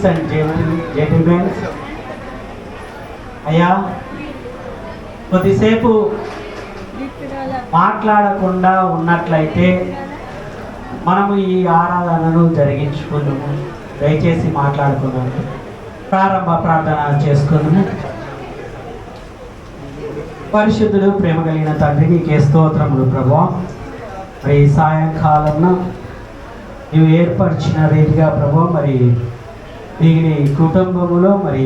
Ladies and gentlemen అయ్యా కొద్దిసేపు మాట్లాడకుండా ఉన్నట్లయితే మనము ఈ ఆరాధనను జరిగించుకున్నాము దయచేసి మాట్లాడుకుందాము. ప్రారంభ ప్రార్థన చేసుకున్నాము పరిశుద్ధుడు ప్రేమ కలిగిన తండ్రి నీకే స్తోత్రములు ప్రభా. మరి ఈ సాయంకాలంలో నీవు ఏర్పరిచిన రీతిగా ప్రభా మరి దీని కుటుంబములో మరి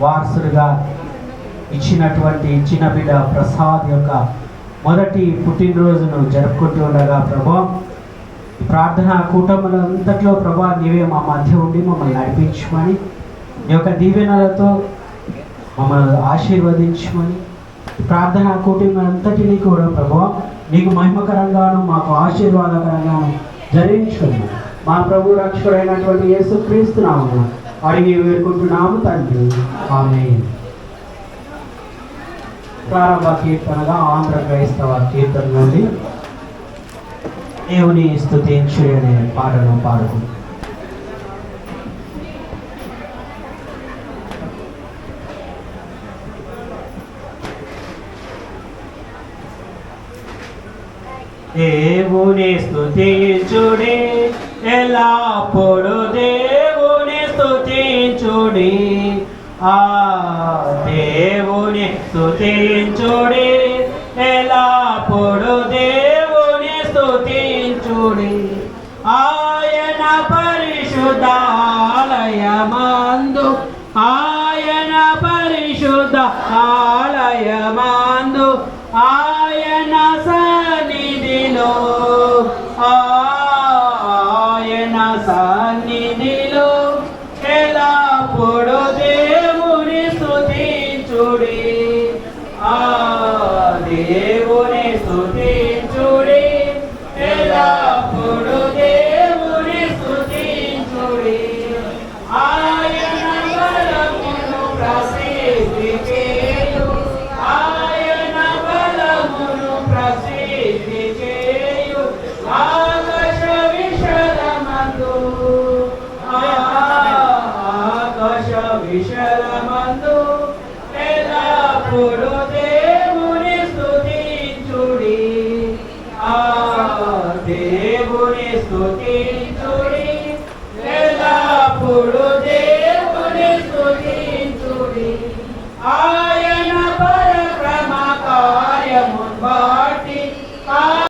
వారసుడిగా ఇచ్చినటువంటి ఇచ్చిన బిడ్డ ప్రసాద్ యొక్క మొదటి పుట్టినరోజును జరుపుకుంటూ ఉండగా ప్రభా ఈ ప్రార్థన కూటములంతట్లో ప్రభా నీవే మా మధ్య ఉండి మమ్మల్ని నడిపించమని నీ యొక్క దీవెనలతో మమ్మల్ని ఆశీర్వదించమని ఈ ప్రార్థన కూటములంతటినీ కూడా ప్రభా నీకు మహిమకరంగాను మాకు ఆశీర్వాదకరంగాను జరిగించుకుని మా ప్రభు రక్షకుడైనటువంటి యేసు నామన్నాను అడిగి వేడుకుంటున్నాము తండ్రి. ఆమె ప్రారంభ కీర్తనగా ఆంధ్ర క్రైస్తవ కీర్తన నుండి దేవుని స్థుతించు అనే పాటను పాడుకుంటాం దేవుని స్తుతించుడి ఎల్లప్పుడు దేవుని స్తుతించుడి ఆ దేవుని స్తుతించుడి ఎలా పొడు ఎల్లప్పుడు Ah!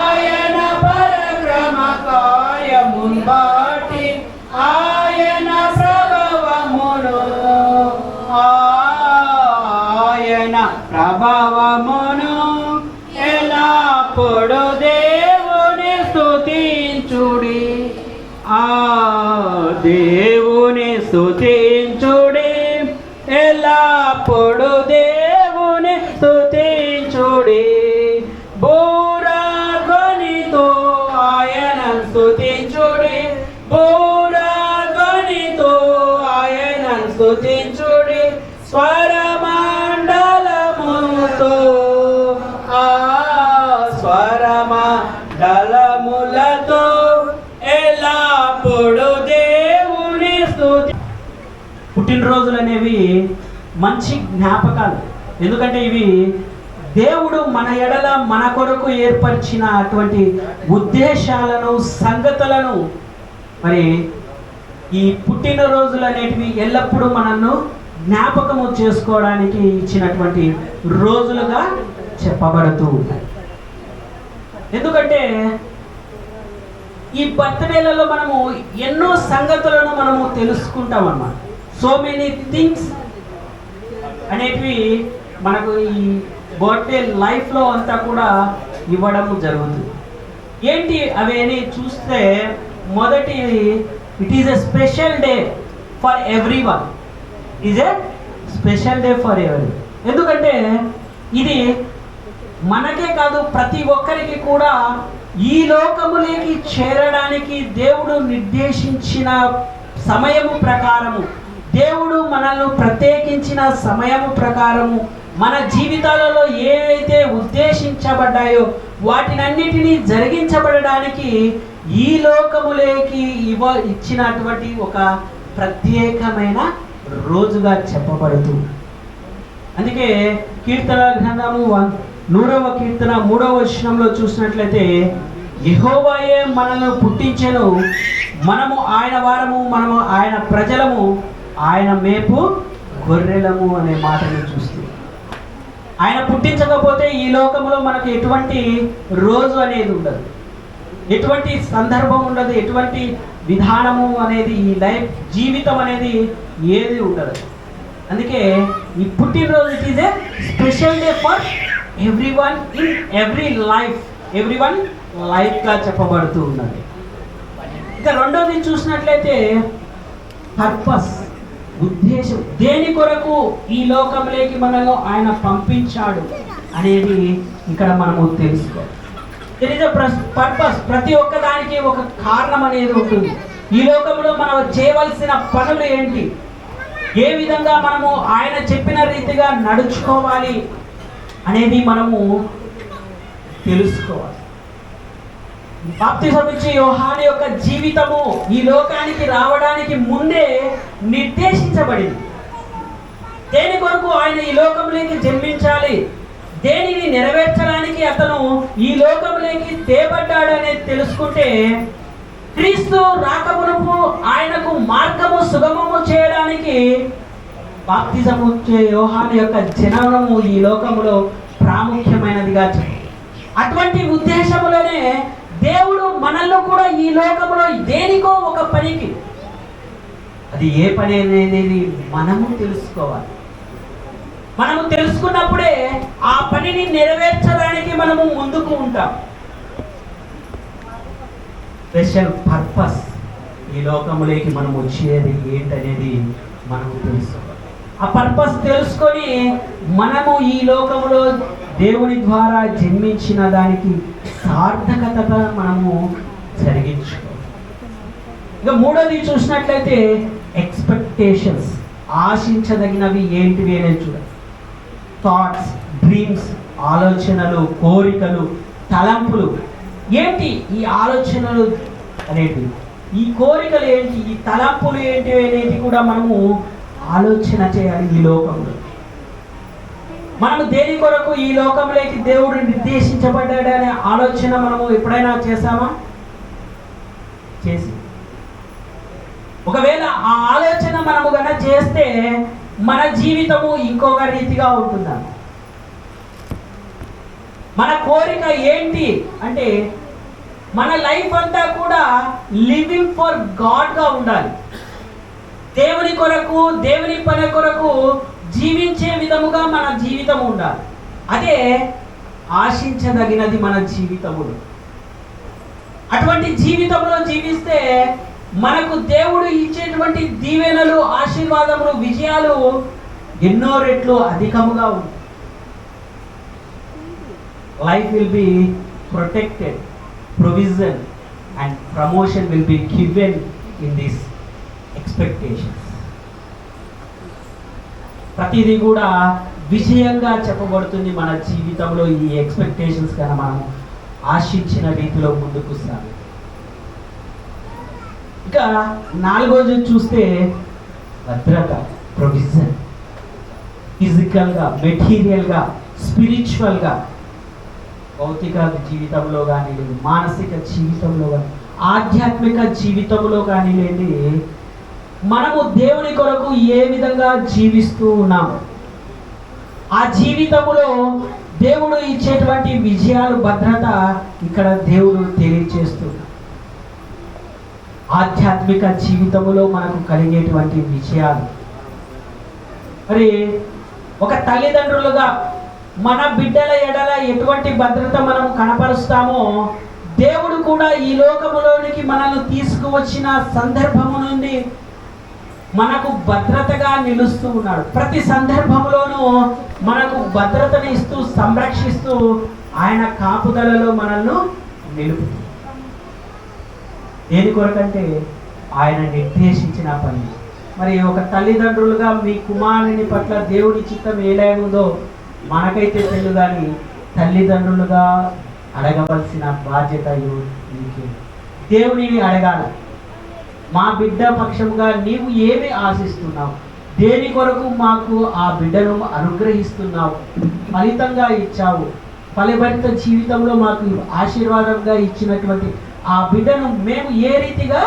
ఆయన స్తుతించుడి స్వరమండలముతో. ఆ స్వరమండలములతో ఎల్లప్పుడు దేవుని స్థుతి పుట్టినరోజులు అనేవి మంచి జ్ఞాపకాలు. ఎందుకంటే ఇవి దేవుడు మన ఎడల మన కొరకు ఏర్పరిచిన అటువంటి ఉద్దేశాలను సంగతులను. మరి ఈ పుట్టినరోజులు అనేటివి ఎల్లప్పుడూ మనను జ్ఞాపకము చేసుకోవడానికి ఇచ్చినటువంటి రోజులుగా చెప్పబడుతూ ఉంటాయి. ఎందుకంటే ఈ బర్త్డేలలో మనము ఎన్నో సంగతులను మనము తెలుసుకుంటాం అన్నమాట. సో మెనీ థింగ్స్ అనేటివి మనకు ఈ బర్త్డే లైఫ్లో అంతా కూడా ఇవ్వడం జరుగుతుంది. ఏంటి అవి అని చూస్తే మొదటి it is a special day for everyone is a special day for ఎవరి ఎందుకంటే ఇది మనకే కాదు ప్రతి ఒక్కరికి కూడా ఈ లోకములోకి చేరడానికి దేవుడు నిర్దేశించిన సమయము ప్రకారము దేవుడు మనల్ని ప్రత్యేకించిన సమయము ప్రకారము మన జీవితాలలో ఏవైతే ఉద్దేశించబడ్డాయో వాటినన్నిటినీ జరిగించబడడానికి ఈ లోకములేకి ఇవ ఇచ్చినటువంటి ఒక ప్రత్యేకమైన రోజుగా చెప్పబడుతూ. అందుకే కీర్తన గ్రంథము నూరవ కీర్తన మూడవ వచనంలో చూసినట్లయితే యహోవాయే మనల్ని పుట్టించెను. మనము ఆయన వారము మనము ఆయన ప్రజలము ఆయన మేపు గొర్రెలము అనే మాటను చూస్తూ ఆయన పుట్టించకపోతే ఈ లోకంలో మనకు ఎటువంటి రోజు అనేది ఉండదు. ఎటువంటి సందర్భం ఉండదు ఎటువంటి విధానము అనేది ఈ లైఫ్ జీవితం అనేది ఏది ఉండదు. అందుకే ఈ పుట్టినరోజు it is a special day for everyone in every life every one లైఫ్గా చెప్పబడుతూ ఉన్నది. ఇక రెండోది చూసినట్లయితే పర్పస్ ఉద్దేశం. దేని కొరకు ఈ లోకంలోకి మనలో ఆయన పంపించాడు అనేది ఇక్కడ మనము తెలుసుకోవాలి. దెర్ ఇస్ పర్పస్ ప్రతి ఒక్క దానికి ఒక కారణం అనేది ఉంటుంది. ఈ లోకంలో మనం చేయవలసిన పనులు ఏంటి? ఏ విధంగా మనము ఆయన చెప్పిన రీతిగా నడుచుకోవాలి అనేది మనము తెలుసుకోవాలి. బాప్తిజం ఇచ్చే యోహాను యొక్క జీవితము ఈ లోకానికి రావడానికి ముందే నిర్దేశించబడింది. దేని కొరకు ఆయన ఈ లోకంలోకి జన్మించాలి? దేనిని నెరవేర్చడానికి అతను ఈ లోకంలో చేయబడ్డాడు అనేది తెలుసుకుంటే క్రీస్తు రాకమునకు ఆయనకు మార్గము సుగమము చేయడానికి బాప్తిజము యోహాను యొక్క జననము ఈ లోకములో ప్రాముఖ్యమైనదిగా అటువంటి ఉద్దేశములోనే దేవుడు మనల్లో కూడా ఈ లోకంలో దేనికో ఒక పనికి అది ఏ పని అనేది మనము తెలుసుకోవాలి. మనము తెలుసుకున్నప్పుడే ఆ పనిని నెరవేర్చడానికి మనము ముందుకు ఉంటాం. స్పెషల్ పర్పస్ ఈ లోకములోకి మనం వచ్చేది ఏంటనేది మనము తెలుసుకోవాలి ఆ పర్పస్ తెలుసుకొని మనము ఈ లోకములో దేవుని ద్వారా జన్మించిన దానికి సార్థకత మనము జరిగించుకోవాలి. ఇక మూడోది చూసినట్లయితే ఎక్స్పెక్టేషన్స్ ఆశించదగినవి ఏంటివి అనేది చూడాలి థాట్స్ డ్రీమ్స్ ఆలోచనలు కోరికలు తలంపులు ఏంటి ఈ ఆలోచనలు అనేటివి? ఈ కోరికలు ఏంటి? ఈ తలంపులు ఏంటి అనేది కూడా మనము ఆలోచన చేయాలి ఈ లోకంలో. మనము దేని కొరకు ఈ లోకంలోకి దేవుడు నిర్దేశించబడ్డాడనే ఆలోచన మనము ఎప్పుడైనా చేసామా చేసి ఒకవేళ ఆ ఆలోచన మనము గన చేస్తే మన జీవితము ఇంకొక రీతిగా ఉంటుందా? మన కోరిక ఏంటి అంటే మన లైఫ్ అంతా కూడా లివింగ్ ఫర్ గాడ్గా ఉండాలి. దేవుని కొరకు దేవుని పని కొరకు జీవించే విధముగా మన జీవితం ఉండాలి. అదే ఆశించదగినది మన జీవితములు. అటువంటి జీవితంలో జీవిస్తే మనకు దేవుడు ఇచ్చేటువంటి దీవెనలు ఆశీర్వాదములు విజయాలు ఎన్నో రెట్లు అధికముగా ఉంటాయి. Life will be protected provision and promotion will be given in this expectations ప్రతిదీ కూడా విజయంగా చెప్పబడుతుంది మన జీవితంలో ఈ ఎక్స్పెక్టేషన్స్ కన్నా మనం ఆశించిన రీతిలో ముందుకు సాగు ఇంకా నాలుగోది చూస్తే భద్రత ప్రొవిజన్ ఫిజికల్గా మెటీరియల్గా స్పిరిచువల్గా భౌతిక జీవితంలో కానీ మానసిక జీవితంలో కానీ ఆధ్యాత్మిక జీవితంలో కానివ్వండి మనము దేవుని కొరకు ఏ విధంగా జీవిస్తూ ఉన్నాము ఆ జీవితములో దేవుడు ఇచ్చేటువంటి విజయాలు భద్రత ఇక్కడ దేవుడు తెలియచేస్తున్నాడు ఆధ్యాత్మిక జీవితంలో మనకు కలిగేటువంటి విజయాలు. మరి ఒక తల్లిదండ్రులుగా మన బిడ్డల ఎడల ఎటువంటి భద్రత మనం కనపరుస్తామో దేవుడు కూడా ఈ లోకములోనికి మనల్ని తీసుకువచ్చిన సందర్భము నుండి మనకు భద్రతగా నిలుస్తూ ఉన్నాడు. ప్రతి సందర్భంలోనూ మనకు భద్రతని ఇస్తూ సంరక్షిస్తూ ఆయన కాపుదలలో మనల్ని నిలుపు దేని కొరకంటే ఆయన నిర్దేశించిన పని. మరి ఒక తల్లిదండ్రులుగా మీ కుమారుని పట్ల దేవుడి చిత్తం ఏలాగుందో మనకైతే తెలియదు కానీ తల్లిదండ్రులుగా అడగవలసిన బాధ్యత నీకే. దేవునిని అడగాలి. మా బిడ్డ పక్షముగా నీవు ఏమి ఆశిస్తున్నావు? దేని కొరకు మాకు ఆ బిడ్డను అనుగ్రహిస్తున్నావు? ఫలితంగా ఇచ్చావు. ఫలిభరిత జీవితంలో మాకు ఆశీర్వాదంగా ఇచ్చినటువంటి ఆ బిడ్డను మేము ఏ రీతిగా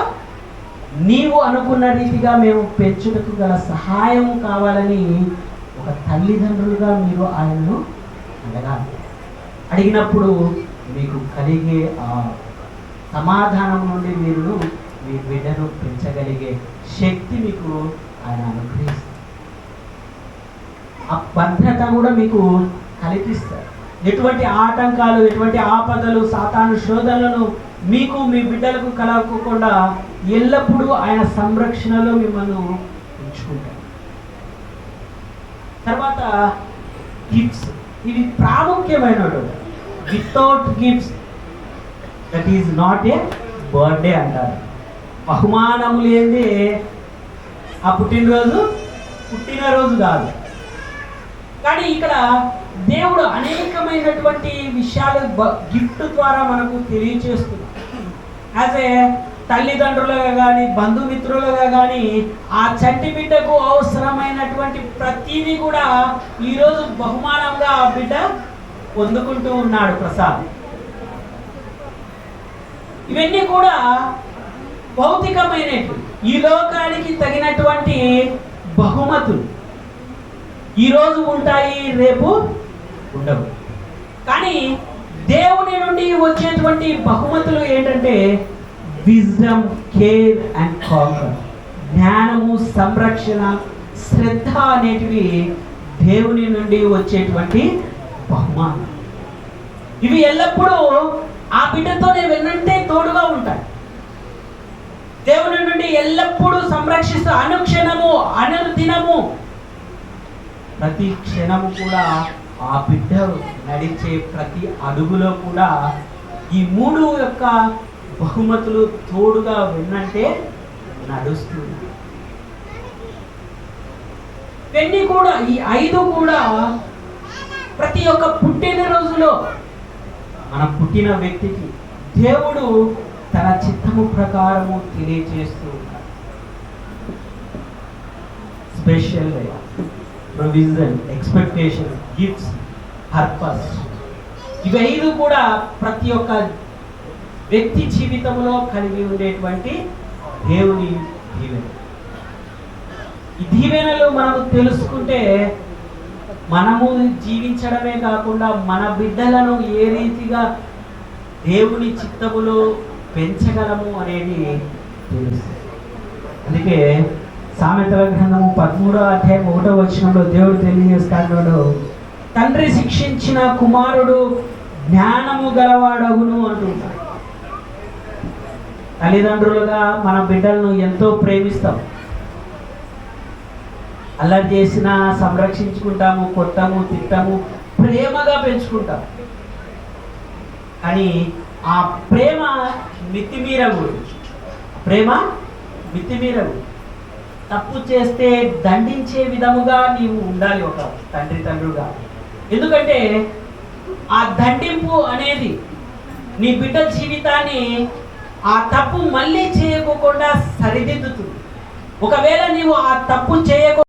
నీవు అనుకున్న రీతిగా మేము పెంచుటకు గల సహాయం కావాలని ఒక తల్లిదండ్రులుగా మీరు ఆయనను అడగాలి. అడిగినప్పుడు మీకు కలిగే ఆ సమాధానం నుండి మీరు మీ బిడ్డను పెంచగలిగే శక్తి మీకు ఆయన అనుగ్రహిస్తారు. ఆ భద్రత కూడా మీకు కల్పిస్తారు ఎటువంటి ఆటంకాలు ఎటువంటి ఆపదలు సాతాను శోధనలను మీకు మీ బిడ్డలకు కలగకుండా ఎల్లప్పుడూ ఆయన సంరక్షణలో మిమ్మల్ని ఉంచుకుంటారు. తర్వాత గిఫ్ట్స్ ఇది ప్రాముఖ్యమైన without gifts that is not a birthday అంటారు. బహుమానము లేనిదే ఆ పుట్టినరోజు పుట్టినరోజు కాదు. కానీ ఇక్కడ దేవుడు అనేకమైనటువంటి విషయాలు గిఫ్ట్ ద్వారా మనకు తెలియచేస్తున్నాడు. యాజ్ ఏ తల్లిదండ్రులుగా కానీ బంధుమిత్రులుగా కానీ ఆ చంటి బిడ్డకు అవసరమైనటువంటి ప్రతిదీ కూడా ఈరోజు బహుమానంగా ఆ బిడ్డ పొందుకుంటూ ఉన్నాడు ప్రసాద్. ఇవన్నీ కూడా భౌతికమైనవి. ఈ లోకానికి తగినటువంటి బహుమతులు ఈరోజు ఉంటాయి రేపు ఉండవు. కానీ దేవుని నుండి వచ్చేటువంటి బహుమతులు ఏంటంటే విజ్డమ్ కేర్ అండ్ కాంకర్ జ్ఞానము సంరక్షణ శ్రద్ధ అనేటివి దేవుని నుండి వచ్చేటువంటి బహుమానం. ఇవి ఎల్లప్పుడూ ఆ బిడ్డతోనే వెన్నంటే తోడుగా ఉంటాయి. దేవుని నుండి ఎల్లప్పుడూ సంరక్షిస్తూ అనుక్షణము అనుదినము ప్రతి క్షణము కూడా ఆ బిడ్డ నడిచే ప్రతి అడుగులో కూడా ఈ మూడు యొక్క బహుమతులు తోడుగా విన్నంటే నడుస్తుంది. ఇవన్నీ కూడా ఈ ఐదు కూడా ప్రతి ఒక్క పుట్టినరోజులో మన పుట్టిన వ్యక్తికి దేవుడు తన చిత్తము ప్రకారము తెలియజేస్తూ ఉంటాడు. Special provision expectation gifts purpose. ఇవి ఐదు కూడా ప్రతి ఒక్క వ్యక్తి జీవితంలో కలిగి ఉండేటువంటి దేవుని దీవెన. ఈ దీవెనలు మనము తెలుసుకుంటే మనము జీవించడమే కాకుండా మన బిడ్డలను ఏ రీతిగా దేవుని చిత్తములో పెంచగలము అనేది తెలుసు. అందుకే సామెతల గ్రంథము పదమూడో అధ్యాయం ఒకటో వచనంలో దేవుడు తెలియజేస్తాడు తండ్రి శిక్షించిన కుమారుడు జ్ఞానము గలవాడగును అంటుంటాడు తల్లిదండ్రులుగా మన బిడ్డలను ఎంతో ప్రేమిస్తాం. అల్లరి చేసినా సంరక్షించుకుంటాము కొట్టము తిట్టము ప్రేమగా పెంచుకుంటాం. కానీ ఆ ప్రేమ మితిమీరకూడదు ప్రేమ మితిమీరకూడదు తప్పు చేస్తే దండించే విధముగా నీవు ఉండాలి ఒక తండ్రి తండ్రుగా. ఎందుకంటే ఆ దండింపు అనేది నీ బిడ్డ జీవితాన్ని ఆ తప్పు మళ్ళీ చేయకోకుండా సరిదిద్దుతుంది. ఒకవేళ నీవు ఆ తప్పు చేయకు